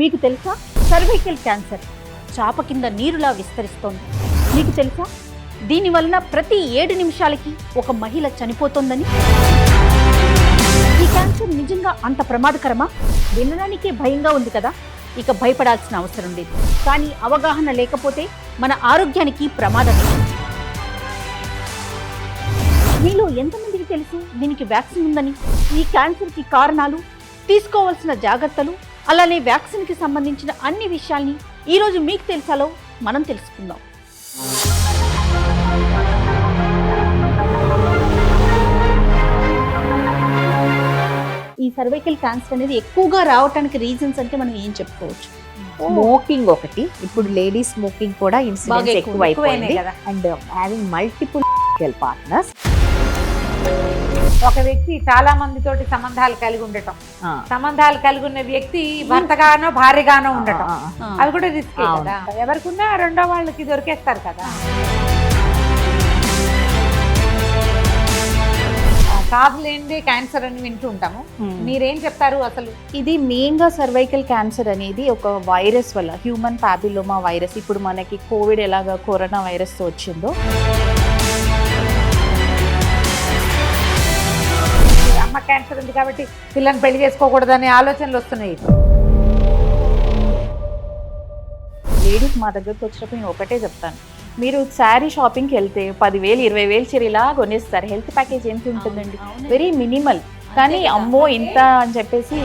మీకు తెలుసా? Cervical cancer చాప కింద నీరులా విస్తరిస్తోంది. మీకు తెలుసా? దీని వలన ప్రతి ఏడు నిమిషాలకి ఒక మహిళ చనిపోతోందని? ఈ క్యాన్సర్ నిజంగా అంత ప్రమాదకరమా? వినడానికే భయంగా ఉంది కదా? ఇక భయపడాల్సిన అవసరం లేదు. కానీ అవగాహన లేకపోతే మన ఆరోగ్యానికి ప్రమాదం. మీలో ఎంతమందికి తెలుసు దీనికి వ్యాక్సిన్ ఉందని? ఈ క్యాన్సర్కి కారణాలు? తీసుకోవాల్సిన జాగ్రత్తలు? అలానే వ్యాక్సిన్కి సంబంధించిన అన్ని విషయాల్ని ఈరోజు మీకు తెలుసాలో మనం తెలుసుకుందాం. ఈ సర్వైకల్ క్యాన్సర్ అనేది ఎక్కువగా రావటానికి రీజన్స్ అంటే మనం ఏం చెప్పుకోవచ్చు? స్మోకింగ్ ఒకటి. ఇప్పుడు లేడీస్ స్మోకింగ్ కూడా బాగా ఇన్సిడెన్స్ ఎక్కువ- ఎక్కువ అయిపోయింది ఎక్కువైనాయి కదా. అండ్ హ్యావింగ్ మల్టిపుల్ పార్ట్నర్స్ ఒక వ్యక్తి చాలా మందితోటి సంబంధాలు కలిగి ఉండటం. సంబంధాలు కలిగి ఉన్న వ్యక్తి భర్తగానో భార్యగానో ఉండటం. అవి కూడా రిస్క్. కదా. ఎవరికున్నా రెండో వాళ్ళకి దొరికేస్తారు కదా. కాదు లేనిదే క్యాన్సర్ అని వింటూ ఉంటాము. మీరేం చెప్తారు అసలు? ఇది మెయిన్గా సర్వైకల్ క్యాన్సర్ అనేది ఒక వైరస్ వల్ల హ్యూమన్ పాపిలోమా వైరస్ ఇప్పుడు మనకి కోవిడ్ ఎలాగా కరోనా వైరస్ వచ్చిందో. అమ్మ క్యాన్సర్ ఉంది కాబట్టి పిల్లని పెళ్ళి చేసుకోకూడదనే ఆలోచనలు వస్తున్నాయి. లేడీస్ మా దగ్గరకు వచ్చినప్పుడు నేను ఒకటే చెప్తాను. మీరు శారీ షాపింగ్కి వెళ్తే పదివేలు ఇరవై వేలు చీర ఇలా కొనేస్తారు హెల్త్ ప్యాకేజ్ ఎంత ఉంటుందండి. వెరీ మినిమల్ కానీ. అమ్మో ఇంత అని చెప్పేసి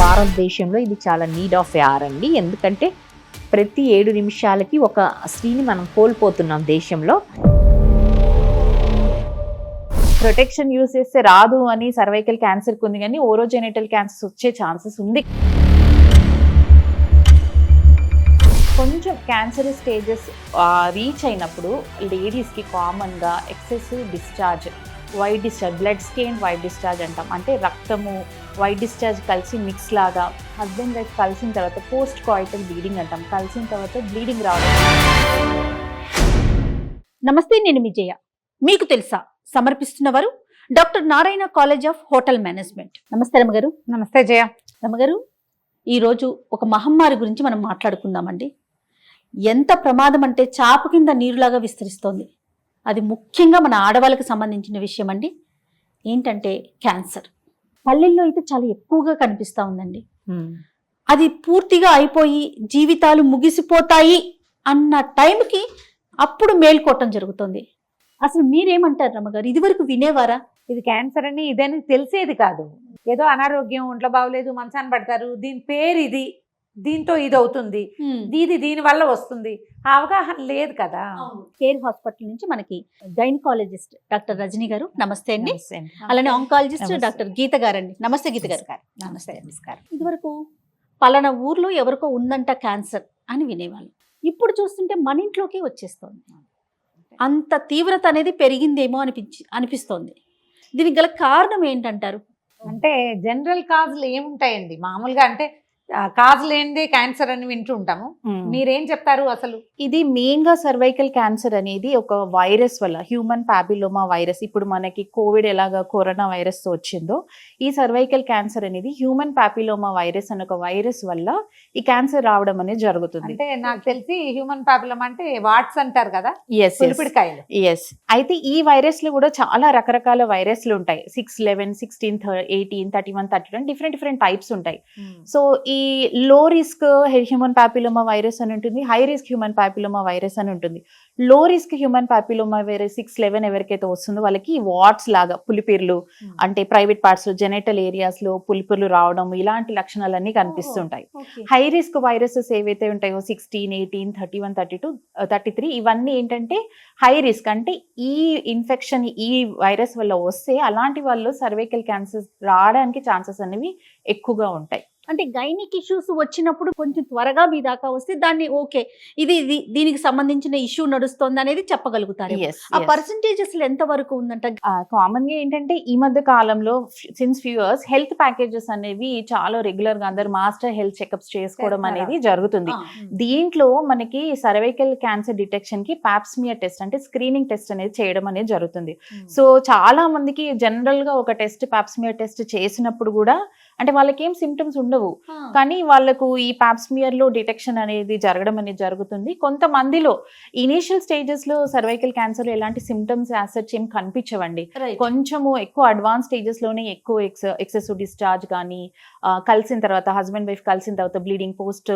భారతదేశంలో ఇది చాలా నీడ్ ఆఫ్ యార్ అండి. ఎందుకంటే ప్రతి ఏడు నిమిషాలకి ఒక స్త్రీని మనం కోల్పోతున్నాం దేశంలో. ప్రొటెక్షన్ యూస్ చేస్తే రాదు అని సర్వైకల్ క్యాన్సర్కి ఉంది కానీ ఓరోజెనిటల్ క్యాన్సర్స్ వచ్చే ఛాన్సెస్ ఉంది. కొంచెం క్యాన్సర్ స్టేజెస్ రీచ్ అయినప్పుడు లేడీస్కి కామన్గా excessive discharge white discharge blood stain white discharge అంటాం. అంటే రక్తము వైట్ డిశ్చార్జ్ కలిసి మిక్స్ లాగా హస్బెండ్ వైఫ్ కలిసిన తర్వాత పోస్ట్ కాయిటల్ బ్లీడింగ్ అంటాం. కలిసిన తర్వాత బ్లీడింగ్ రావడం. నమస్తే నేను విజయ మీకు తెలుసా? సమర్పిస్తున్నవారు doctor Narayana college of hotel management. నమస్తే రమగారు. నమస్తే జయ. రమగారు ఈరోజు ఒక మహమ్మారి గురించి మనం మాట్లాడుకుందామండి. ఎంత ప్రమాదం అంటే చాప కింద నీరులాగా విస్తరిస్తోంది. అది ముఖ్యంగా మన ఆడవాళ్ళకి సంబంధించిన విషయం అండి ఏంటంటే క్యాన్సర్. పల్లెల్లో అయితే చాలా ఎక్కువగా కనిపిస్తూ ఉందండి. అది పూర్తిగా అయిపోయి జీవితాలు ముగిసిపోతాయి అన్న టైంకి అప్పుడు మేల్కోవటం జరుగుతుంది. అసలు మీరేమంటారు రమ్మగారు ఇదివరకు వినేవారా? ఇది క్యాన్సర్ అని ఇదని తెలిసేది కాదు. ఏదో అనారోగ్యం ఒంట్లో బాగోలేదు మంచాన్ని పడతారు. దీని పేరు ఇది. దీంతో ఇది అవుతుంది. ఇది దీని వల్ల వస్తుంది. ఆ అవగాహన లేదు కదా. కేర్ హాస్పిటల్ నుంచి మనకి గైనకాలజిస్ట్ డాక్టర్ రజనీ గారు నమస్తే అండి. అలానే ఆంకాలజిస్ట్. డాక్టర్ గీత గారు అండి నమస్తే గీత గారు. నమస్తే. నమస్కారం. ఇదివరకు పలానా ఊర్లో ఎవరికో ఉందంట క్యాన్సర్ అని వినేవాళ్ళు. ఇప్పుడు చూస్తుంటే మన ఇంట్లోకే వచ్చేస్తోంది. అంత తీవ్రత అనేది పెరిగిందేమో అనిపించి అనిపిస్తోంది. దీనికి గల కారణం ఏంటంటారు? అంటే జనరల్ కాజులు ఏముంటాయండి? మామూలుగా అంటే కాజు లేనిదే క్యాన్సర్ అని వింటూ ఉంటాము మీరేం చెప్తారు అసలు? ఇది మెయిన్గా సర్వైకల్ క్యాన్సర్ అనేది ఒక వైరస్ వల్ల హ్యూమన్ పాపిలోమా వైరస్ ఇప్పుడు మనకి కోవిడ్ ఎలాగా కరోనా వైరస్ వచ్చిందో ఈ సర్వైకల్ క్యాన్సర్ అనేది హ్యూమన్ పాపిలోమా వైరస్ అనే ఒక వైరస్ వల్ల ఈ క్యాన్సర్ రావడం అనేది జరుగుతుంది. అంటే నాకు తెలిసి హ్యూమన్ ప్రాబ్లం అంటే వాట్స్ అంటారు కదా? ఎస్ అయితే ఈ వైరస్లు కూడా చాలా రకరకాల వైరస్లు ఉంటాయి. Six eleven sixteen eighteen thirty one thirty one different different types ఉంటాయి సో ఈ low risk human papilloma virus అని ఉంటుంది high risk human papilloma virus అని ఉంటుంది. Low risk human papilloma virus six eleven ఎవరికైతే వస్తుందో వాళ్ళకి వాట్స్ లాగా పులిపిర్లు అంటే ప్రైవేట్ పార్ట్స్ జెనైటల్ ఏరియాస్లో పులిపిర్లు రావడం ఇలాంటి లక్షణాలన్నీ కనిపిస్తుంటాయి. హై రిస్క్ వైరసెస్ ఏవైతే ఉంటాయో sixteen eighteen thirty one thirty two thirty three ఇవన్నీ ఏంటంటే హై రిస్క్ అంటే ఈ ఇన్ఫెక్షన్ ఈ వైరస్ వల్ల వస్తే అలాంటి వాళ్ళు సర్వైకల్ క్యాన్సర్ రావడానికి ఛాన్సెస్ అనేవి ఎక్కువగా ఉంటాయి. అంటే గైనిక్ ఇష్యూస్ వచ్చినప్పుడు కొంచెం త్వరగా మీ దాకా వస్తే దాన్ని ఓకే ఇది ఇది దీనికి సంబంధించిన ఇష్యూ నడుస్తోంది అనేది చెప్పగలుగుతారు. ఆ yes. పర్సంటేజ్ అసలు ఎంత వరకు ఉందంట? కామన్గా ఏంటంటే ఈ మధ్య కాలంలో since few years health packages అనేవి చాలా రెగ్యులర్గా అందరు మాస్టర్ హెల్త్ చెకప్స్ చేసుకోవడం? అనేది జరుగుతుంది. దీంట్లో మనకి సర్వైకల్ క్యాన్సర్ డిటెక్షన్కి పాప్స్మియర్ టెస్ట్ అంటే స్క్రీనింగ్ టెస్ట్ అనేది చేయడం అనేది జరుగుతుంది. సో చాలా మందికి జనరల్గా ఒక టెస్ట్ పాప్స్మియర్ టెస్ట్ చేసినప్పుడు కూడా అంటే వాళ్ళకి ఏం సిమ్టమ్స్ ఉండవు కానీ వాళ్ళకు ఈ పాప్స్మియర్లో డిటెక్షన్ అనేది జరగడం అనేది జరుగుతుంది. కొంతమందిలో ఇనీషియల్ స్టేజెస్లో సర్వైకల్ క్యాన్సర్ ఎలాంటి సిమ్టమ్స్ యాసెట్స్ ఏం కనిపించవండి. కొంచెము ఎక్కువ అడ్వాన్స్ స్టేజెస్లోనే ఎక్కువ ఎక్స్ ఎక్సెసివ్ డిశ్చార్జ్ కానీ కలిసిన తర్వాత హస్బెండ్ వైఫ్ కలిసిన తర్వాత బ్లీడింగ్ పోస్ట్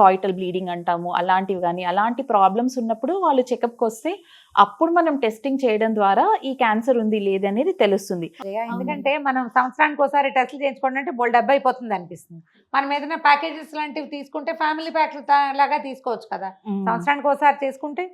కాయిటల్ బ్లీడింగ్ అంటాము అలాంటివి కానీ అలాంటి ప్రాబ్లమ్స్ ఉన్నప్పుడు వాళ్ళు చెకప్కి వస్తే అప్పుడు మనం టెస్టింగ్ చేయడం ద్వారా ఈ క్యాన్సర్ ఉంది లేదనేది తెలుస్తుంది. ఎందుకంటే మనం సంవత్సరానికి ఒకసారి టెస్ట్లు చేయించుకోండి అంటే బోల్ డబ్బు అయిపోతుంది అనిపిస్తుంది. మనం ఏదైనా ప్యాకేజెస్ లాంటివి తీసుకుంటే ఫ్యామిలీ ప్యాక్ లాగా తీసుకోవచ్చు కదా. సంవత్సరానికి ఒకసారి చేసుకుంటే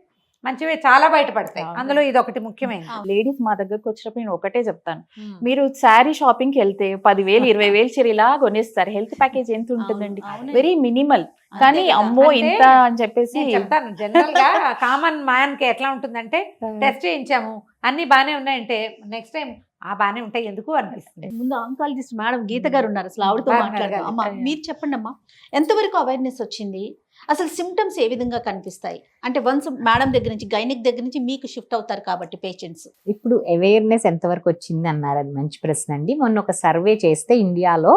మంచివి చాలా బయటపడతాయి. అందులో ఇది ఒకటి ముఖ్యమైనది. లేడీస్ మా దగ్గరకు వచ్చినప్పుడు నేను ఒకటే చెప్తాను. మీరు శారీ షాపింగ్కి వెళ్తే పదివేలు ఇరవై వేలు చీర ఇలా కొనేస్తారు. హెల్త్ ప్యాకేజ్ ఎంత ఉంటుందండి? Very minimal. కానీ అమ్మో ఇంత అని చెప్పేసి చెప్తాను. జనరల్గా కామన్ మ్యాన్కి ఎట్లా ఉంటుందంటే టెస్ట్ చేయించాము అన్ని బానే ఉన్నాయంటే నెక్స్ట్ టైం ఆ బానే ఉంటాయి ఎందుకు అనిపిస్తుంది. ముందు ఆంకాలజిస్ట్ మేడం గీత గారు ఉన్నారు అసలు ఆవిడతో అయ్యో. మీరు చెప్పండి అమ్మా ఎంతవరకు అవేర్నెస్ వచ్చింది? అసలు సిమ్టమ్స్ ఏ విధంగా కనిపిస్తాయి? అంటే వన్స్ మేడం దగ్గర నుంచి గైనిక్ దగ్గర నుంచి మీకు షిఫ్ట్ అవుతారు కాబట్టి పేషెంట్స్ ఇప్పుడు అవేర్నెస్ ఎంతవరకు వచ్చింది అన్నారు అది మంచి ప్రశ్న అండి. మొన్న ఒక సర్వే చేస్తే ఇండియాలో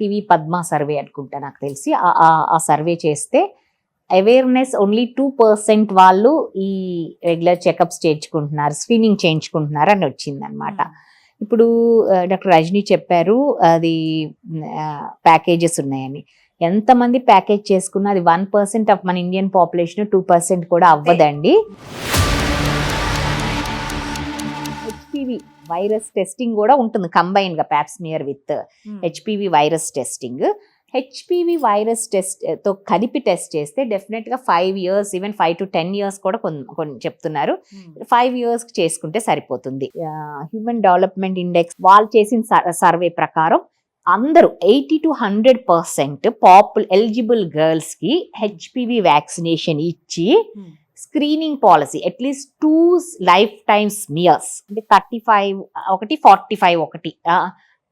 టీవీ పద్మ సర్వే అనుకుంటా నాకు తెలిసి. ఆ- సర్వే చేస్తే అవేర్నెస్ ఓన్లీ టూ పర్సెంట్ వాళ్ళు ఈ రెగ్యులర్ చెకప్స్ చేయించుకుంటున్నారు స్క్రీనింగ్ చేయించుకుంటున్నారు అని వచ్చింది అనమాట ఇప్పుడు డాక్టర్ రజనీ చెప్పారు అది ప్యాకేజెస్ ఉన్నాయని. ఎంతమంది ప్యాకేజ్ చేసుకున్నా అది వన్ పర్సెంట్ ఆఫ్ మన ఇండియన్ పాపులేషన్ టూ పర్సెంట్ కూడా అవ్వదండి. హెచ్పివి వైరస్ టెస్టింగ్ కూడా ఉంటుంది కంబైన్గా pap smear with HPV virus testing HPV virus టెస్ట్తో కలిపి టెస్ట్ చేస్తే డెఫినెట్గా five years even five to ten years కూడా కొన్ని కొన్ని చెప్తున్నారు. ఫైవ్ ఇయర్స్ చేసుకుంటే సరిపోతుంది. హ్యూమన్ డెవలప్మెంట్ ఇండెక్స్ వాళ్ళు చేసిన సర్వే ప్రకారం అందరూ eighty to hundred percent people eligible గర్ల్స్కి హెచ్పివి వ్యాక్సినేషన్ ఇచ్చి Hmm. Screening policy at least two life times smears అంటే థర్టీ ఫైవ్ ఒకటి ఫార్టీ ఫైవ్ ఒకటి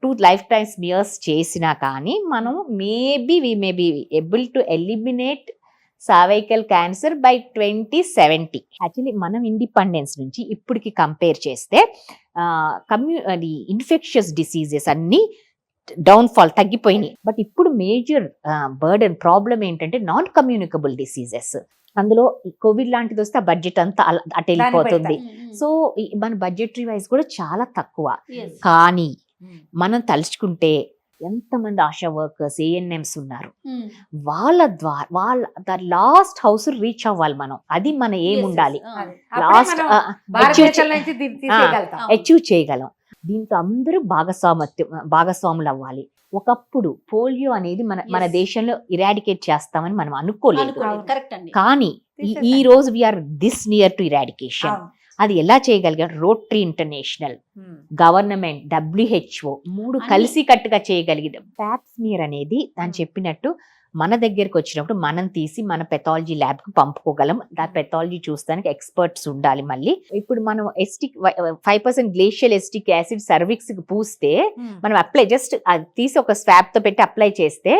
టూ లైఫ్ టైమ్స్ మియర్స్ చేసినా కానీ మనం maybe we may be able to eliminate cervical cancer by twenty seventy actually మనం independence నుంచి ఇప్పటికి compare చేస్తే కమ్యూ అది ఇన్ఫెక్షియస్ డిసీజెస్ అన్నీ డౌన్ఫాల్ తగ్గిపోయినాయి. బట్ ఇప్పుడు మేజర్ బర్డెన్ ప్రాబ్లం ఏంటంటే నాన్ కమ్యూనికబుల్ డిసీజెస్ అందులో కోవిడ్ లాంటిది వస్తే ఆ బడ్జెట్ అంతా అటు వెళ్ళిపోతుంది. సో మన బడ్జెటరీ వైజ్ కూడా చాలా తక్కువ. కానీ మనం తలుచుకుంటే ఎంతమంది ఆశా వర్కర్స్ ఏఎన్ఎంస్ ఉన్నారు. వాళ్ళ ద్వారా వాళ్ళ ద లాస్ట్ హౌస్ రీచ్ అవ్వాలి మనం. అది మన ఏం ఉండాలి లాస్ట్ అచీవ్ చేయగలం. దీంతో అందరూ భాగస్వామత్యం భాగస్వాములు అవ్వాలి ఒకప్పుడు పోలియో అనేది మన మన. దేశంలో ఇరాడికేట్ చేస్తామని మనం అనుకోలేదు కరెక్ట్ అండి కానీ ఈ-. రోజు we are this near to eradication. అది ఎలా చేయగలిగాం రోటరీ ఇంటర్నేషనల్. గవర్నమెంట్ డబ్ల్యూహెచ్ఓ మూడు కలిసి కట్టుగా చేయగలిగాం ప్యాప్స్మియర్ అనేది దాని. చెప్పినట్టు మన దగ్గరికి వచ్చినప్పుడు మనం తీసి మన పెథాలజీ ల్యాబ్కు పంపుకోగలం దా పెథాలజీ చూస్తానికి ఎక్స్పర్ట్స్ ఉండాలి మళ్ళీ ఇప్పుడు మనం acetic five percent glacial acetic acid సర్విక్స్కి పూస్తే ఉమ్. మనం అప్లై జస్ట్ అది తీసి ఒక స్వాబ్తో పెట్టి అప్లై చేస్తే.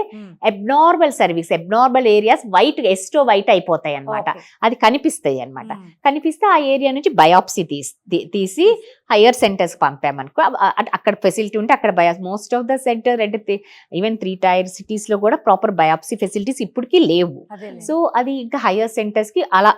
Abnormal service abnormal areas white acetowhite అయిపోతాయి అన్నమాట ఓకే. అది కనిపిస్తాయి అన్నమాట ఉమ్. కనిపిస్తే ఆ ఏరియా నుంచి బయాప్సీ తీసి హయ్యర్ సెంటర్స్ పంపామనుకో అక్కడ ఫెసిలిటీ ఉంటే అక్కడ bias most of the centre అంటే ఈవెన్ త్రీ టైర్ సిటీస్లో కూడా ప్రాపర్ బయాప్సీ ఫెసిలిటీస్ ఇప్పటికీ లేవు. సో అది ఇంకా హయ్యర్ సెంటర్స్కి అలా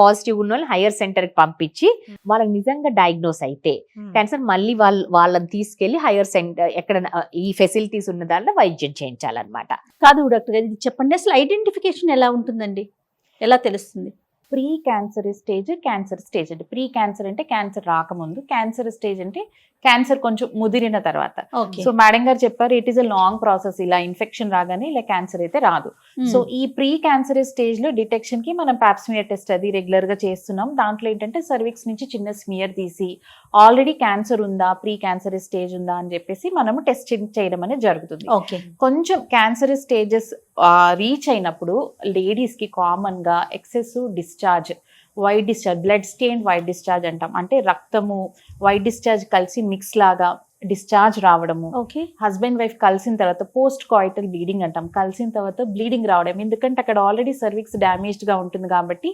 పాజిటివ్ ఉన్న వాళ్ళు హయ్యర్ సెంటర్కి పంపించి వాళ్ళకి నిజంగా డయాగ్నోస్ అయితే. క్యాన్సర్ మళ్ళీ వాళ్ళ వాళ్ళని తీసుకెళ్ళి హయ్యర్ సెంటర్ ఎక్కడ ఈ ఫెసిలిటీస్ ఉన్న దాంట్లో వైద్యం చేయించాలన్నమాట. కాదు డాక్టర్ గారు ఇది చెప్పండి. అసలు ఐడెంటిఫికేషన్ ఎలా ఉంటుందండి? ఎలా తెలుస్తుంది? Pre cancer stage cancer stage అంటే ప్రీ క్యాన్సర్ అంటే క్యాన్సర్ రాకముందు క్యాన్సర్ స్టేజ్ అంటే క్యాన్సర్ కొంచెం ముదిరిన తర్వాత. సో మేడం గారు చెప్పారు it is a long process ఇలా ఇన్ఫెక్షన్ రాగానే ఇలా క్యాన్సర్ అయితే రాదు. సో ఈ ప్రీ క్యాన్సర్ స్టేజ్లో డిటెక్షన్కి మనం పాప్స్మియర్ టెస్ట్ అది రెగ్యులర్గా చేస్తున్నాం. దాంట్లో ఏంటంటే సర్విక్స్ నుంచి చిన్న స్మియర్ తీసి ఆల్రెడీ క్యాన్సర్ ఉందా? ప్రీ క్యాన్సర్ స్టేజ్ ఉందా? అని చెప్పేసి మనము టెస్ట్ చేయడం అనేది జరుగుతుంది. కొంచెం క్యాన్సర్ స్టేజెస్ రీచ్ అయినప్పుడు లేడీస్కి కామన్గా excess excessive discharge white discharge blood stain white discharge అంటాం. అంటే రక్తము వైట్ డిశ్చార్జ్ కలిసి మిక్స్ లాగా డిశ్చార్జ్ రావడము. ఓకే హస్బెండ్ వైఫ్ కలిసిన తర్వాత పోస్ట్ కాయిటల్ బ్లీడింగ్ అంటాం. కలిసిన తర్వాత బ్లీడింగ్ రావడం. ఎందుకంటే అక్కడ ఆల్రెడీ సర్విక్స్ డామేజ్డ్గా ఉంటుంది కాబట్టి.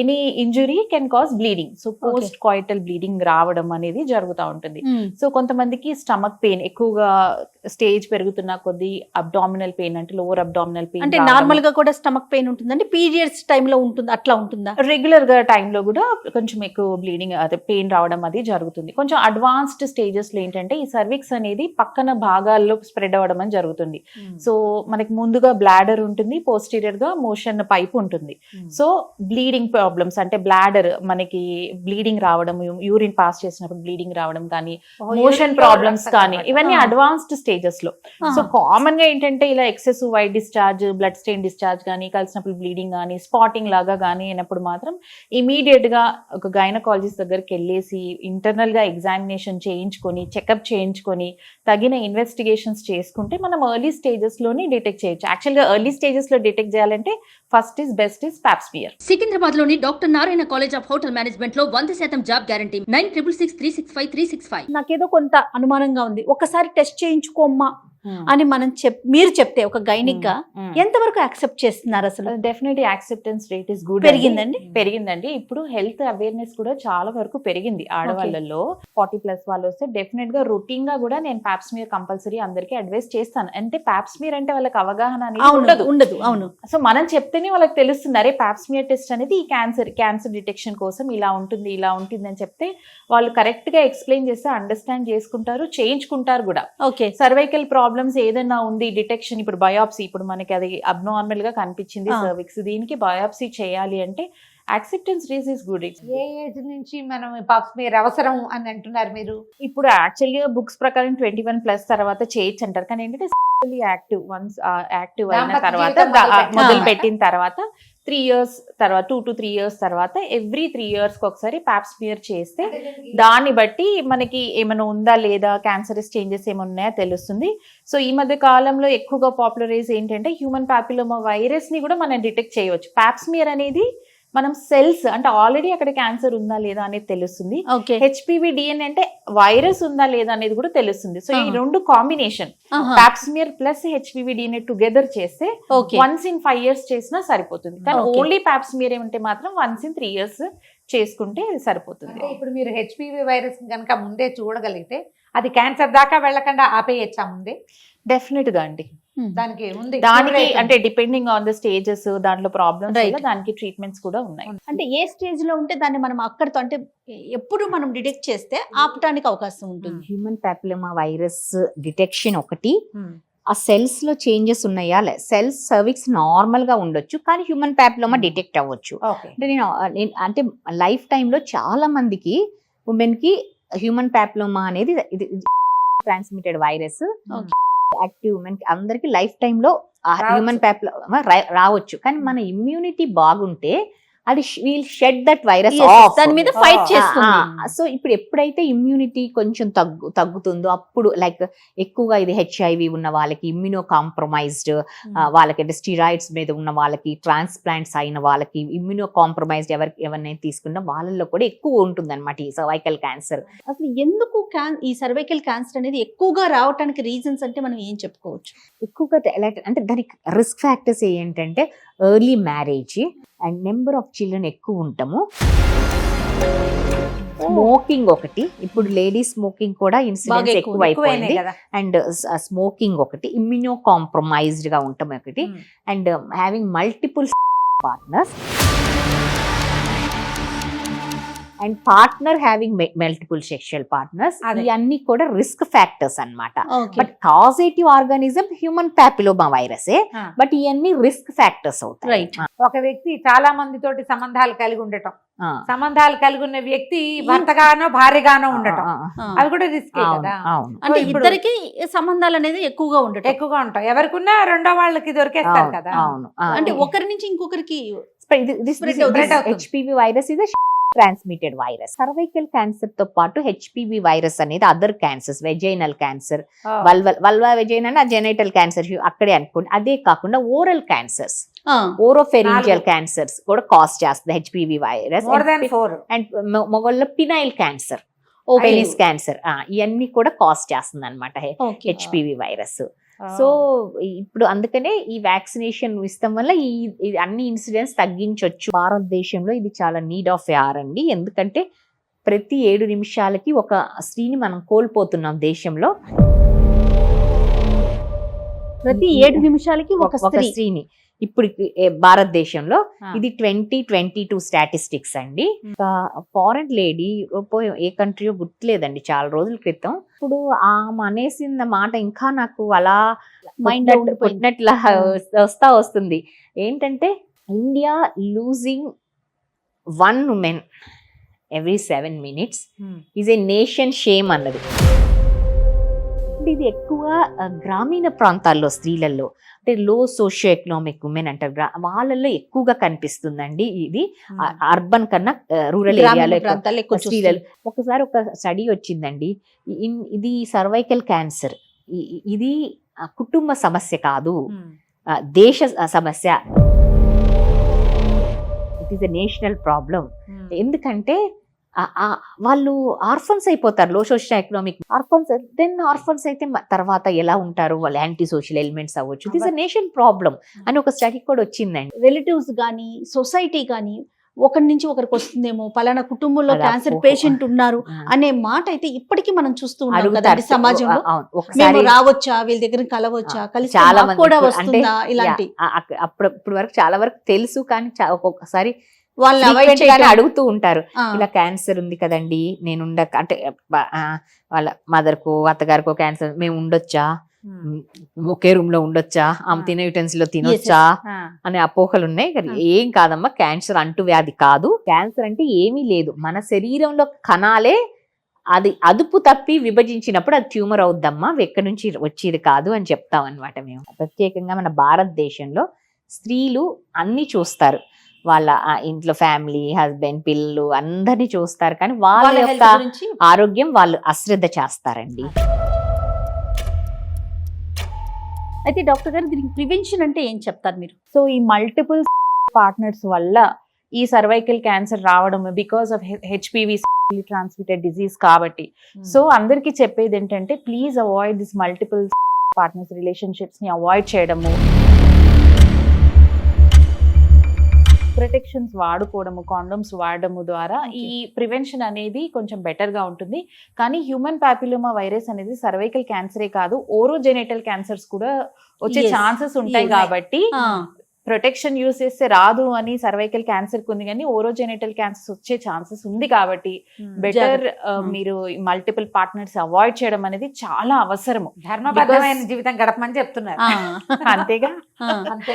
Any injury can cause bleeding so post coital bleeding రావడం అనేది జరుగుతూ ఉంటుంది. సో కొంతమందికి స్టమక్ పెయిన్ ఎక్కువగా స్టేజ్ పెరుగుతున్న కొద్దీ అబ్డామినల్ పెయిన్ అంటే లోవర్ అబ్డామినల్ పెయిన్ అంటే నార్మల్గా కూడా స్టమక్ పెయిన్ ఉంటుందండి? పీరియడ్స్ టైంలో ఉంటుంది అట్లా ఉంటుందా? రెగ్యులర్గా టైంలో కూడా కొంచెం ఎక్కువ బ్లీడింగ్ అదే పెయిన్ రావడం అది జరుగుతుంది. కొంచెం అడ్వాన్స్డ్ స్టేజెస్లో ఏంటంటే ఈ సర్విక్స్ అనేది పక్కన భాగాల్లో స్ప్రెడ్ అవ్వడం అని జరుగుతుంది. సో మనకి ముందుగా బ్లాడర్ ఉంటుంది పోస్టీరియర్గా మోషన్ పైప్ ఉంటుంది. సో బ్లీడింగ్ ప్రాబ్లమ్స్ అంటే బ్లాడర్ మనకి బ్లీడింగ్ రావడం యూరిన్ పాస్ చేసినప్పుడు బ్లీడింగ్ రావడం కానీ మోషన్ ప్రాబ్లమ్స్ కానీ ఇవన్నీ. అడ్వాన్స్డ్ స్టేజెస్లో. సో కామన్గా ఏంటంటే ఇలా excess white discharge blood stain discharge కానీ కలిసినప్పుడు బ్లీడింగ్ కానీ స్పాటింగ్ లాగా కానీ అయినప్పుడు మాత్రం ఇమీడియట్గా ఒక గైనకాలజిస్ట్ దగ్గరికి వెళ్ళేసి ఇంటర్నల్గా ఎగ్జామినేషన్ చేయించుకొని చెకప్ చేయించుకొని తగిన ఇన్వెస్టిగేషన్స్ చేసుకుంటే మనం ఎర్లీ స్టేజెస్లోనే డిటెక్ట్ చేయొచ్చు. యాక్చువల్గా ఎర్లీ స్టేజెస్లో డిటెక్ట్ చేయాలంటే first is best is pap smear సికింద్రాబాద్లోని doctor Narayana college of hotel మేనేజ్మెంట్లో వంద శాతం job guarantee nine triple six three six five three six five నాకేదో కొంత అనుమానంగా ఉంది. ఒకసారి టెస్ట్ చేయించుకోమ్మా. అని మనం చెప్ మీరు చెప్తే ఒక గైనిక్గా ఎంతవరకు యాక్సెప్ట్ చేస్తున్నారు అసలు? Definitely acceptance rate is good పెరిగిందండి? పెరిగిందండి. ఇప్పుడు హెల్త్ అవేర్నెస్ కూడా చాలా వరకు పెరిగింది ఆడవాళ్ళలో. ఫార్టీ ప్లస్ వాళ్ళు వస్తే డెఫినెట్గా రొటీన్గా కూడా నేను పాప్స్మియర్ కంపల్సరీ అందరికీ అడ్వైస్ చేస్తాను. అంటే పాప్స్మియర్ అంటే వాళ్ళకి అవగాహన అనేది ఉండదు ఉండదు. అవును. సో మనం చెప్తేనే వాళ్ళకి తెలుస్తుంది అరే పాప్స్మియర్ టెస్ట్ అనేది ఈ క్యాన్సర్ క్యాన్సర్ డిటెక్షన్ కోసం ఇలా ఉంటుంది ఇలా ఉంటుంది అని చెప్తే వాళ్ళు కరెక్ట్గా ఎక్స్ప్లెయిన్ చేస్తే అండర్స్టాండ్ చేసుకుంటారు చేయించుకుంటారు కూడా. ఓకే. సర్వైకల్ ప్రాబ్లమ్స్ ఏదైనా ఉంది డిటెక్షన్ ఇప్పుడు బయాప్సీ ఇప్పుడు మనకి అది అబ్నార్మల్గా కనిపించింది. సర్విక్స్ దీనికి బయాప్సీ చేయాలి అంటే acceptance rates is good it's a age నుంచి మనం పాప్స్ మీరు అవసరం అని అంటున్నారు మీరు ఇప్పుడు యాక్చువల్గా బుక్స్ ప్రకారం ట్వంటీ వన్ ప్లస్ తర్వాత చేయొచ్చు అంటారు కానీ ఏంటంటే యాక్టివ్ వన్స్ యాక్టివ్ అయిన తర్వాత మొదలు. పెట్టిన తర్వాత త్రీ ఇయర్స్ తర్వాత టూ టు త్రీ ఇయర్స్ తర్వాత ఎవ్రీ త్రీ ఇయర్స్కి ఒకసారి ప్యాప్ స్మియర్ చేస్తే దాన్ని బట్టి మనకి ఏమైనా ఉందా లేదా క్యాన్సరస్ చేంజెస్ ఏమైనా ఉన్నాయా తెలుస్తుంది. సో ఈ మధ్య కాలంలో ఎక్కువగా పాపులరైజ్ ఏంటంటే హ్యూమన్ పాపిలోమా వైరస్ని కూడా మనం డిటెక్ట్ చేయవచ్చు. ప్యాప్స్మియర్ అనేది మనం సెల్స్ అంటే ఆల్రెడీ అక్కడ క్యాన్సర్ ఉందా లేదా అనేది తెలుస్తుంది. హెచ్పివి డిఎన్ఏ అంటే వైరస్ ఉందా లేదా అనేది కూడా తెలుస్తుంది. సో ఈ ఆహా. రెండు combination pap smear plus HPV DNA together చేస్తే వన్స్ ఇన్ ఫైవ్ ఇయర్స్ చేసినా సరిపోతుంది. కానీ. ఓన్లీ పాప్స్మియర్ ఏమంటే మాత్రం వన్స్ ఇన్ త్రీ ఇయర్స్ చేసుకుంటే సరిపోతుంది. ఇప్పుడు మీరు హెచ్పివి వైరస్ కనుక ముందే చూడగలిగితే అది క్యాన్సర్ దాకా వెళ్ళకుండా ఆపేయచ్చా ముందే? డెఫినెట్గా అండి. దానికి ఉంది దానికి అంటే డిపెండింగ్ ఆన్ ద స్టేజెస్ దాంట్లో ప్రాబ్లమ్స్. దానికి ట్రీట్మెంట్స్ కూడా ఉన్నాయి. అంటే ఏ స్టేజ్లో ఉంటే దాన్ని మనం అక్కడితో అంటే ఎప్పుడు మనం డిటెక్ట్ చేస్తే ఆపటానికి అవకాశం ఉంటుంది. హ్యూమన్ పాపిలోమా వైరస్ డిటెక్షన్ ఒకటి. Hmm. ఆ సెల్స్లో చేంజెస్ ఉన్నాయా? సెల్స్ సర్విక్స్ నార్మల్గా ఉండొచ్చు కానీ హ్యూమన్ పాపిలోమా డిటెక్ట్ అవ్వచ్చు. అంటే నేను అంటే లైఫ్ టైంలో చాలా మందికి ఉమెన్కి హ్యూమన్ పాప్లోమా అనేది ఇది ట్రాన్స్మిటెడ్ వైరస్. యాక్టివ్ ఉమెన్కి అందరికి లైఫ్ టైంలో. హ్యూమన్ పాప్లోమా రావచ్చు కానీ మన ఇమ్యూనిటీ బాగుంటే అది వీల్ షెడ్ దట్ వైరస్ దాని మీద ఫైట్ Ah, చేస్తుంది. సో ఇప్పుడు ఎప్పుడైతే ఇమ్యూనిటీ కొంచెం తగ్గు తగ్గుతుందో అప్పుడు లైక్ ఎక్కువగా ఇది హెచ్ఐవి ఉన్న వాళ్ళకి ఇమ్యూనో కాంప్రమైజ్డ్ వాళ్ళకి అంటే స్టిరాయిడ్స్ మీద ఉన్న వాళ్ళకి ట్రాన్స్ప్లాంట్స్ అయిన వాళ్ళకి ఇమ్యూనో కాంప్రమైజ్డ్ ఎవరికి ఎవరినైనా తీసుకున్నా వాళ్ళల్లో కూడా ఎక్కువ ఉంటుంది అనమాట ఈ సర్వైకల్ క్యాన్సర్ అసలు ఎందుకు ఈ సర్వైకల్ క్యాన్సర్ అనేది ఎక్కువగా రావటానికి రీజన్స్ అంటే మనం ఏం చెప్పుకోవచ్చు? ఎక్కువగా అంటే దానికి రిస్క్ ఫ్యాక్టర్స్ ఏంటంటే early marriage and number of children ఎక్కువ ఉంటాము. స్మోకింగ్ ఒకటి. ఇప్పుడు లేడీస్ స్మోకింగ్ కూడా ఇన్సిడెంట్స్ ఎక్కువ, అయిపోయింది. అండ్ స్మోకింగ్ ఒకటి. ఇమ్యూనో కాంప్రమైజ్డ్గా ఉండటం ఒకటి. And having multiple partners and partner having multiple sexual partners. ఇవన్నీ కూడా రిస్క్ ఫ్యాక్టర్స్ అన్నమాట okay but causative organism human papilloma వైరసే. But ఇవన్నీ రిస్క్ ఫ్యాక్టర్స్ అవుతాయి. ఒక వ్యక్తి చాలా మంది తోటి సంబంధాలు కలిగి ఉండటం. సంబంధాలు కలిగి ఉన్న వ్యక్తి భర్తగానో భార్యగానో ఉండటం. అవి కూడా రిస్క్ కదా అంటే ఇద్దరికి సంబంధాలు అనేది ఎక్కువగా ఉండటం ఎక్కువగా ఉంటాం ఎవరికున్నా రెండో వాళ్ళకి దొరికేస్తారు కదా. అంటే ఒకరి నుంచి ఇంకొకరికి. హెచ్పివి వైరస్ ఇది ట్రాన్స్మిటెడ్ వైరస్ సర్వైకల్ క్యాన్సర్తో పాటు హెచ్పివి వైరస్ అనేది other cancers vaginal cancer vulva vagina genital cancer అక్కడే అనుకోండి. అదే కాకుండా ఓరల్ క్యాన్సర్స్ ఓరోఫెరింజియల్. క్యాన్సర్స్ కూడా కాజ్ చేస్తుంది హెచ్పివి వైరస్ అండ్ మొగోళ్ళ పినైల్ క్యాన్సర్. పెనిస్ క్యాన్సర్ ఇవన్నీ కూడా కాజ్ చేస్తుంది అనమాట. హెచ్పివి వైరస్ సో ఇప్పుడు అందుకనే ఈ వ్యాక్సినేషన్ ఇస్తాం వల్ల ఈ అన్ని ఇన్సిడెంట్స్ తగ్గించవచ్చు భారతదేశంలో ఇది చాలా నీడ్ ఆఫ్ యార్ అండి. ఎందుకంటే ప్రతి ఏడు నిమిషాలకి ఒక స్త్రీని మనం కోల్పోతున్నాం దేశంలో. ప్రతి ఏడు నిమిషాలకి ఒక ఒక స్త్రీ. స్త్రీని. ఇప్పుడు భారతదేశంలో. ఇది ట్వంటీ ట్వంటీ టూ స్టాటిస్టిక్స్ అండి. ఫారెన్ లేడీ ఏ కంట్రీయో గుర్తులేదండి చాలా రోజుల క్రితం. ఇప్పుడు ఆమె అనేసిన మాట ఇంకా నాకు అలా ఉండిపోయింది. పుట్టినట్లా వస్తా వస్తుంది. ఏంటంటే India losing one women every seven minutes is a nation shame అన్నది. అంటే ఇది ఎక్కువ గ్రామీణ ప్రాంతాల్లో స్త్రీలలో అంటే లో సోషియో ఎకనామిక్ ఉమెన్ అంటారు వాళ్ళల్లో ఎక్కువగా కనిపిస్తుందండి ఇది. అర్బన్ కన్నా రూరల్ ఏరియాలో స్త్రీలలో ఒకసారి ఒక స్టడీ వచ్చిందండి. ఇది సర్వైకల్ క్యాన్సర్. ఇది కుటుంబ సమస్య కాదు. దేశ సమస్య. It is a national problem ఎందుకంటే వాళ్ళు ఆర్ఫన్స్ అయిపోతారు low social economic. Orphans then orphans అయితే తర్వాత ఎలా ఉంటారు? వాళ్ళు యాంటీ సోషల్ ఎలిమెంట్స్ అవ్వచ్చు ఈస్ అ నేషన్ ప్రాబ్లం అని ఒక స్టడీ కూడా వచ్చిందండి. రిలేటివ్స్ కానీ సొసైటీ కానీ ఒకరి నుంచి ఒకరికి వస్తుందేమో పలానా కుటుంబంలో క్యాన్సర్ పేషెంట్ ఉన్నారు అనే మాట అయితే ఇప్పటికీ మనం చూస్తూ ఉన్నాం కదండి సమాజంలో. మేము రావచ్చా? వీళ్ళ దగ్గర కలవచ్చా? కలిసి చాలా కూడా వస్తుందా? ఇలాంటి. అప్పుడు ఇప్పుడు వరకు చాలా వరకు తెలుసు కానీ ఒక్కొక్కసారి వాళ్ళని అవాయిడ్ అడుగుతూ ఉంటారు. ఇలా క్యాన్సర్ ఉంది కదండి నేను ఉండ అంటే వాళ్ళ మదర్కో అత్తగారికో క్యాన్సర్ మేము ఉండొచ్చా? ఒకే రూమ్లో ఉండొచ్చా? ఆమె. తినే యూటెన్స్లో తినొచ్చా? అనే అపోహలు ఉన్నాయి. కానీ ఆ. ఏం కాదమ్మా క్యాన్సర్ అంటువ్యాధి కాదు. క్యాన్సర్ అంటే ఏమీ లేదు. మన శరీరంలో కణాలే అది అదుపు తప్పి విభజించినప్పుడు అది ట్యూమర్ అవుద్దమ్మా. అవి ఎక్కడి నుంచి వచ్చేది కాదు అని చెప్తాం అనమాట మేము. ప్రత్యేకంగా మన భారతదేశంలో స్త్రీలు అన్ని చూస్తారు. వాళ్ళ ఆ ఇంట్లో ఫ్యామిలీ హస్బెండ్ పిల్లలు అందరినీ చూస్తారు. కానీ వాళ్ళ యొక్క ఆరోగ్యం వాళ్ళు అశ్రద్ధ చేస్తారండి. అయితే డాక్టర్ గారు దీనికి ప్రివెన్షన్ అంటే ఏం చెప్తారు మీరు? సో ఈ మల్టిపుల్ పార్ట్నర్స్ వల్ల ఈ సర్వైకల్ క్యాన్సర్ రావడం because of HPV transmitted disease కాబట్టి. సో అందరికీ చెప్పేది ఏంటంటే please avoid this multiple partners రిలేషన్షిప్స్ని avoid చేయడము. ప్రొటెక్షన్స్ వాడుకోవడము కాండోమ్స్ వాడడము ద్వారా ఈ ప్రివెన్షన్ అనేది కొంచెం బెటర్గా ఉంటుంది కానీ హ్యూమన్ పాపిలోమా వైరస్ అనేది సర్వైకల్ క్యాన్సరే కాదు ఓరోజెనేటల్ క్యాన్సర్స్ కూడా వచ్చే. ఛాన్సెస్ ఉంటాయి. కాబట్టి ఆ, ప్రొటెక్షన్ యూస్ చేస్తే రాదు అని సర్వైకల్ క్యాన్సర్ ఉంది కానీ ఓరోజెనేటల్ క్యాన్సర్స్ వచ్చే ఛాన్సెస్ ఉంది కాబట్టి బెటర్ జాగ్రత్త. మీరు మల్టిపుల్ పార్ట్నర్స్ అవాయిడ్ చేయడం అనేది చాలా అవసరము. ధర్మబద్ధమైన జీవితం గడపమని చెప్తున్నారు. అంతేగా? అంతే.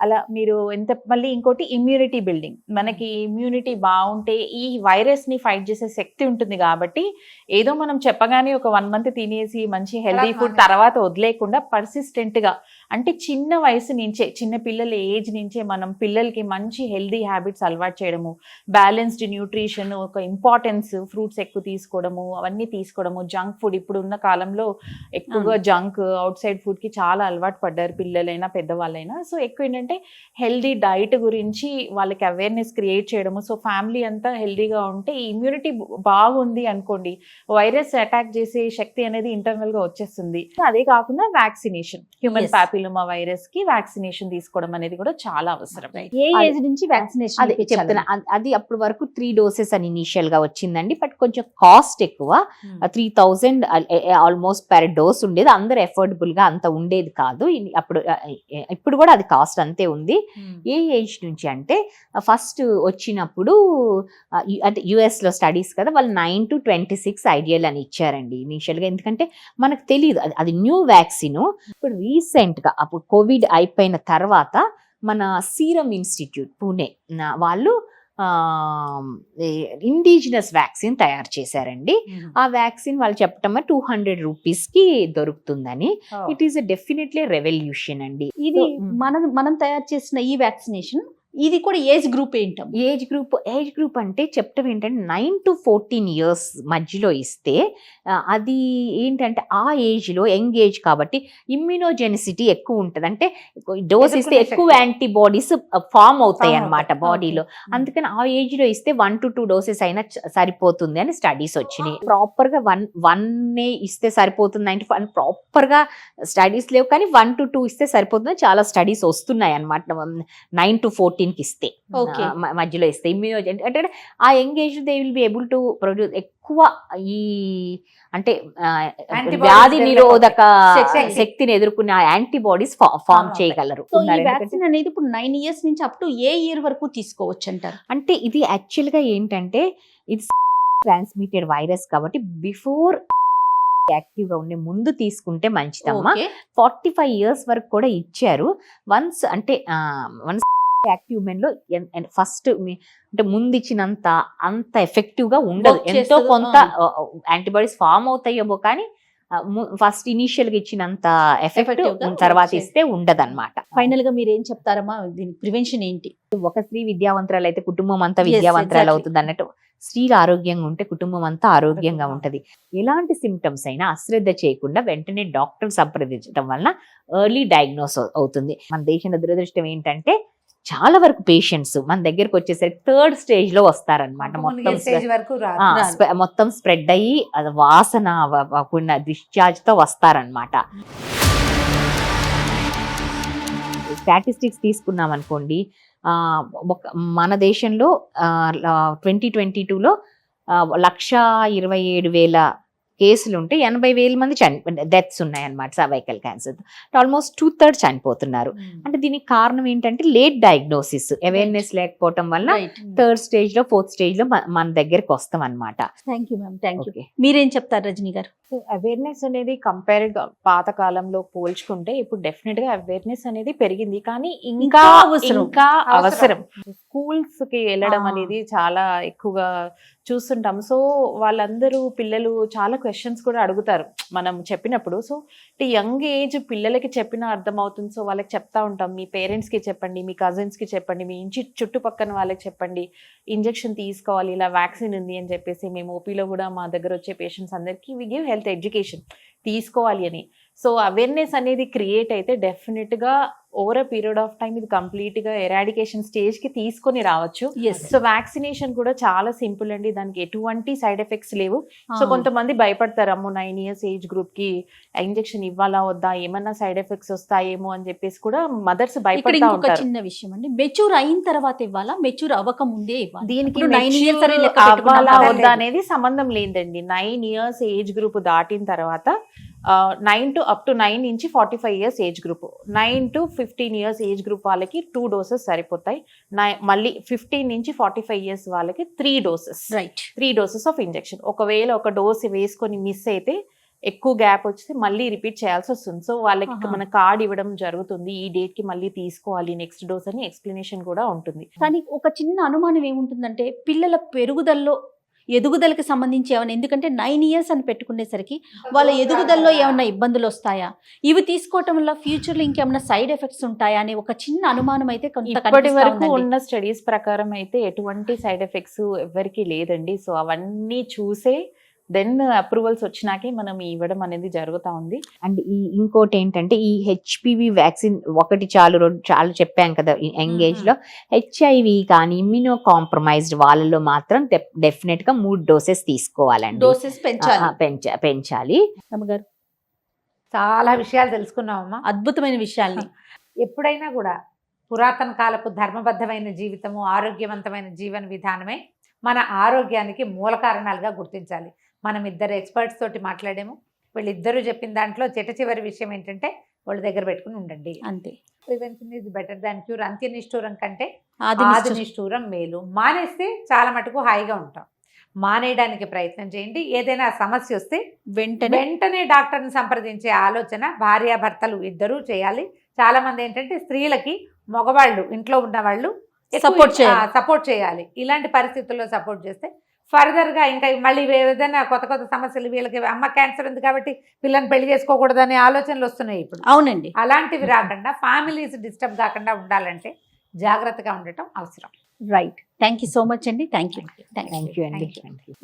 అలా మీరు ఎంత మళ్ళీ ఇంకోటి ఇమ్యూనిటీ బిల్డింగ్ మనకి ఇమ్యూనిటీ బాగుంటే ఈ వైరస్ని ఫైట్ చేసే శక్తి ఉంటుంది కాబట్టి ఏదో మనం చెప్పగానే ఒక వన్ మంత్ తినేసి మంచి హెల్దీ ఫుడ్ తర్వాత వదిలేకుండా పర్సిస్టెంట్గా అంటే చిన్న వయసు నుంచే చిన్న పిల్లల ఏజ్ నుంచే మనం పిల్లలకి మంచి హెల్దీ హ్యాబిట్స్ అలవాటు చేయడము బ్యాలెన్స్డ్ న్యూట్రిషన్ ఒక ఇంపార్టెన్స్ ఫ్రూట్స్ ఎక్కువ తీసుకోవడము అవన్నీ తీసుకోవడము జంక్ ఫుడ్ ఇప్పుడు ఉన్న కాలంలో ఎక్కువగా జంక్ అవుట్ సైడ్ ఫుడ్కి చాలా అలవాటు పడ్డారు పిల్లలైనా పెద్దవాళ్ళైనా. సో ఎక్కువ ఏంటంటే హెల్దీ డైట్ గురించి వాళ్ళకి అవేర్నెస్ క్రియేట్ చేయడము. సో ఫ్యామిలీ అంతా హెల్దీగా ఉంటే ఇమ్యూనిటీ బాగుంది అనుకోండి వైరస్ అటాక్ చేసే శక్తి అనేది ఇంటర్నల్గా వచ్చేస్తుంది. అదే కాకుండా వ్యాక్సినేషన్ హ్యూమన్ Yes. పాపిలోమా వైరస్కి వ్యాక్సినేషన్ తీసుకోవడం అనేది కూడా చాలా అవసరం. ఏ ఏజ్ నుంచి వ్యాక్సినేషన్ అదే చెప్తున్నా. అది అప్పటి వరకు త్రీ డోసెస్ అని ఇనీషియల్గా వచ్చిందండి. బట్ కొంచెం కాస్ట్ ఎక్కువ. Three thousand almost per dose ఉండేది. అందరు ఎఫోర్డబుల్గా అంత ఉండేది కాదు. అప్పుడు ఇప్పుడు కూడా అది కాస్ట్ అంతే ఉంది. ఏ ఏజ్ నుంచి అంటే ఫస్ట్ వచ్చినప్పుడు అంటే యుఎస్లో స్టడీస్ కదా వాళ్ళు nine to twenty six ideal అని ఇచ్చారండి ఇనీషియల్గా ఎందుకంటే మనకు తెలియదు అది అది న్యూ వ్యాక్సిన్. ఇప్పుడు రీసెంట్ గా అప్పుడు కోవిడ్ అయిపోయిన తర్వాత మన సీరం ఇన్స్టిట్యూట్ పూణే వాళ్ళు ఇండిజినస్ వ్యాక్సిన్ తయారు చేశారండి. ఆ వ్యాక్సిన్ వాళ్ళు చెప్పటం టూ హండ్రెడ్ రూపీస్కి దొరుకుతుందని ఇట్ ఈస్ డెఫినెట్లీ రెవల్యూషన్ అండి. ఇది. మనం మనం తయారు చేసిన ఈ వ్యాక్సినేషన్ ఇది కూడా ఏజ్ గ్రూప్ ఏంటం ఏజ్ గ్రూప్ ఏజ్ గ్రూప్ అంటే చెప్పటం ఏంటంటే నైన్ టు ఫోర్టీన్ ఇయర్స్ మధ్యలో ఇస్తే అది ఏంటంటే ఆ ఏజ్లో యంగ్ ఏజ్ కాబట్టి ఇమ్యూనోజెనిసిటీ ఎక్కువ ఉంటుంది. అంటే డోస్ ఇస్తే ఎక్కువ. యాంటీబాడీస్ ఫామ్ అవుతాయి అవుతాయి. బాడీలో. అందుకని ఆ ఏజ్లో ఇస్తే వన్ టు టూ డోసెస్ అయినా సరిపోతుంది అని స్టడీస్ వచ్చినాయి. ప్రాపర్గా వన్ వన్ ఇస్తే సరిపోతుంది అంటే ప్రాపర్గా స్టడీస్ లేవు కానీ వన్ టు టూ ఇస్తే సరిపోతుంది చాలా స్టడీస్ వస్తున్నాయి అనమాట నైన్ టు ఫోర్టీన్ కి ఇస్తే మ- మధ్యలో ఇస్తే ఇమ్యూనోజెన్ అంటే ఆ young age they will be able to produce ఎక్కువ ఈ అంటే వ్యాధి నిరోధక శక్తి. శక్తిని ఎదుర్కొనే యాంటీబాడీస్ ఫామ్ అవుతాయి. చేయగలరు. వ్యాక్సిన్ అనేది ఇప్పుడు నైన్ ఇయర్స్ నుంచి అప్ టు ఏ ఇయర్ వరకు తీసుకోవచ్చు అంటారు అంటే ఇది యాక్చువల్గా ఏంటంటే ఇది ట్రాన్స్మిటెడ్ వైరస్ కాబట్టి బిఫోర్ యాక్టివ్గా ఉండే ముందు తీసుకుంటే మంచిదమ్మా. ఫార్టీ ఫైవ్ ఇయర్స్ వరకు కూడా ఇచ్చారు. వన్స్ అంటే వన్స్ యాక్టివ్ మెన్లో ఫస్ట్ అంటే ముందు ఇచ్చినంత అంత ఎఫెక్టివ్గా ఉండదు. ఎంతో కొంత యాంటీబాడీస్ ఫామ్ అవుతాయేమో కానీ ఫస్ట్ ఇనీషియల్గా ఇచ్చినంత ఎఫెక్ట్ తర్వాత ఇస్తే ఉండదన్నమాట. ఫైనల్గా మీరు ఏం చెప్తారమ్మా? దీని ప్రివెన్షన్ ఏంటి? ఒక స్త్రీ విద్యావంతురాలు అయితే కుటుంబం అంతా విద్యావంతురాలు. అవుతుంది అన్నట్టు స్త్రీలు ఆరోగ్యంగా ఉంటే కుటుంబం అంతా ఆరోగ్యంగా ఉంటది. ఎలాంటి సిమ్టమ్స్ అయినా అశ్రద్ధ చేయకుండా వెంటనే డాక్టర్ సంప్రదించడం వలన ఎర్లీ డయాగ్నోస్ అవుతుంది. మన దేశంలో దురదృష్టం ఏంటంటే చాలా వరకు పేషెంట్స్ మన దగ్గరకు వచ్చేసరికి థర్డ్ స్టేజ్లో వస్తారనమాట మొత్తం మొత్తం స్ప్రెడ్ అయ్యి అది వాసన డిశ్చార్జ్తో వస్తారనమాట స్టాటిస్టిక్స్ తీసుకున్నాం అనుకోండి మన దేశంలో ట్వంటీ ట్వంటీ టూలో లక్ష ఇరవై ఏడు వేల కేసులు ఉంటే ఎనభై వేల మంది చని డెత్స్ ఉన్నాయన్నమాట cervical cancer. Almost two third చనిపోతున్నారు అంటే దీనికి కారణం ఏంటంటే లేట్ డయాగ్నోసిస్ అవేర్నెస్ లేకపోవటం వల్ల రైట్ థర్డ్ స్టేజ్లో ఫోర్త్ స్టేజ్లో మన దగ్గరికి వస్తాం అనమాట thank you ma'am thank you మీరేం చెప్తారు రజనీ గారు? అవేర్నెస్ అనేది కంపేర్ పాత కాలంలో పోల్చుకుంటే ఇప్పుడు డెఫినెట్గా అవేర్నెస్ అనేది పెరిగింది. కానీ ఇంకా ఇంకా అవసరం. ఇంకా అవసరం. అవసరం. స్కూల్స్కి వెళ్ళడం. అనేది చాలా ఎక్కువగా చూస్తుంటాం. సో వాళ్ళందరూ పిల్లలు చాలా క్వశ్చన్స్ కూడా అడుగుతారు. మనం చెప్పినప్పుడు. సో యంగ్ ఏజ్ పిల్లలకి చెప్పినా అర్థమవుతుంది. సో వాళ్ళకి చెప్తా ఉంటాం. మీ పేరెంట్స్కి చెప్పండి మీ కజిన్స్కి చెప్పండి మీ ఇంటి చుట్టుపక్కన వాళ్ళకి చెప్పండి. ఇంజెక్షన్ తీసుకోవాలి ఇలా వ్యాక్సిన్ ఉంది అని చెప్పేసి మేము ఓపీలో కూడా మా దగ్గర వచ్చే పేషెంట్స్ అందరికీ వి గివ్ హెల్త్ ఎడ్యుకేషన్ తీసుకోవాలి అని. సో అవేర్నెస్ అనేది క్రియేట్ అయితే డెఫినెట్గా over a period of time ఇది కంప్లీట్గా ఎరాడికేషన్ స్టేజ్కి తీసుకొని రావచ్చు. సో వ్యాక్సినేషన్ కూడా చాలా సింపుల్ అండి. దానికి ఎటువంటి సైడ్ ఎఫెక్ట్స్ లేవు. సో కొంతమంది భయపడతారు అమ్మో నైన్ ఇయర్స్ ఏజ్ గ్రూప్కి ఇంజెక్షన్ ఇవ్వాలా వద్దా ఏమన్నా సైడ్ ఎఫెక్ట్స్ వస్తాయేమో అని చెప్పేసి కూడా మదర్స్ భయపడతా ఉంటారు. చిన్న విషయం అండి. మెచ్యూర్ అయిన తర్వాత ఇవ్వాలా? మెచ్యూర్ అవ్వక ముందే దీనికి లెక్క పెట్టుకున్నాం అవ్వాలా. వద్దా అనేది సంబంధం లేదండి. నైన్ ఇయర్స్ ఏజ్ గ్రూప్ దాటిన తర్వాత nine to up to nine నుంచి forty five years age group nine to fifteen years age group వాళ్ళకి టూ డోసెస్ సరిపోతాయి. నై- మళ్ళీ ఫిఫ్టీన్ నుంచి ఫార్టీ ఫైవ్ ఇయర్స్ వాళ్ళకి three doses right three doses of injection ఒకవేళ ఒక డోస్ వేసుకొని miss అయితే ఎక్కువ గ్యాప్ వచ్చితే మళ్ళీ రిపీట్ చేయాల్సి వస్తుంది. సో వాళ్ళకి. మన కార్డ్ ఇవ్వడం జరుగుతుంది. ఈ డేట్కి మళ్ళీ తీసుకోవాలి. నెక్స్ట్ డోస్ అని ఎక్స్ప్లెనేషన్ కూడా ఉంటుంది. కానీ ఒక చిన్న అనుమానం ఏముంటుందంటే పిల్లల పెరుగుదలలో ఎదుగుదలకి సంబంధించి ఏమైనా ఎందుకంటే నైన్ ఇయర్స్ అని పెట్టుకునేసరికి వాళ్ళ ఎదుగుదలలో ఏమైనా ఇబ్బందులు వస్తాయా ఇవి తీసుకోవటం వల్ల ఫ్యూచర్లో ఇంకేమైనా సైడ్ ఎఫెక్ట్స్ ఉంటాయా అనే ఒక చిన్న అనుమానం అయితే ఇప్పటి వరకు. ఉన్న స్టడీస్ ప్రకారం అయితే ఎటువంటి సైడ్ ఎఫెక్ట్స్ ఎవరికి లేదండి. సో అవన్నీ చూసే దెన్ అప్రూవల్స్ వచ్చినాకే మనం ఇవ్వడం అనేది జరుగుతా ఉంది. అండ్ ఈ ఇంకోటి ఏంటంటే ఈ హెచ్పివి వ్యాక్సిన్ ఒకటి చాలు రెండు చాలు చెప్పాం కదా ఎంగేజ్లో హెచ్ఐవి కానీ ఇమ్యూనో కాంప్రమైజ్డ్ వాళ్ళలో మాత్రం డెఫినెట్గా మూడు డోసెస్ తీసుకోవాలండి. డోసెస్ పెంచాలి. పెంచాలి. అమ్మగారు. చాలా విషయాలు తెలుసుకున్నామమ్మా అద్భుతమైన విషయాల్ని. ఎప్పుడైనా కూడా పురాతన కాలపు ధర్మబద్ధమైన జీవితము ఆరోగ్యవంతమైన జీవన విధానమే మన ఆరోగ్యానికి మూల కారణాలుగా గుర్తించాలి. మనం ఇద్దరు ఎక్స్పర్ట్స్ తోటి మాట్లాడాము. వీళ్ళిద్దరూ చెప్పిన దాంట్లో చిట్ట చివరి విషయం ఏంటంటే వాళ్ళ దగ్గర పెట్టుకుని ఉండండి. అంతే. Prevention is better than cure అంత్య నిష్ఠూరం కంటే ఆది ఆది నిష్ఠ- నిష్ఠూరం మేలు. మానేస్తే చాలా మటుకు హాయిగా ఉంటాం. మానేయడానికి ప్రయత్నం చేయండి. ఏదైనా సమస్య వస్తే వెంటనే వెంటనే డాక్టర్ని సంప్రదించే ఆలోచన భార్యాభర్తలు ఇద్దరూ చేయాలి. చాలా మంది ఏంటంటే స్త్రీలకి మగవాళ్ళు ఇంట్లో ఉన్న వాళ్ళు చేయాలి. సపోర్ట్ చేయాలి. ఇలాంటి పరిస్థితుల్లో సపోర్ట్ చేస్తే ఫర్దర్గా ఇంకా మళ్ళీ ఏదైనా కొత్త కొత్త సమస్యలు వీళ్ళకి అమ్మ క్యాన్సర్ ఉంది కాబట్టి పిల్లని పెళ్ళి చేసుకోకూడదు అనే ఆలోచనలు వస్తున్నాయి ఇప్పుడు. అవునండి. అలాంటివి రాకుండా ఫ్యామిలీస్ డిస్టర్బ్ కాకుండా ఉండాలంటే జాగ్రత్తగా ఉండటం అవసరం. Right. Thank you so much అండి. Thank you. Thank you. అండి.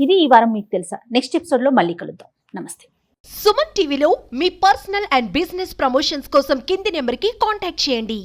ఇది ఈ వారం మీకు తెలుసా? నెక్స్ట్ ఎపిసోడ్లో మళ్ళీ కలుద్దాం. నమస్తే. సుమన్ టీవీలో మీ పర్సనల్ అండ్ బిజినెస్ ప్రమోషన్స్ కోసం కింది నెంబర్కి కాంటాక్ట్ చేయండి.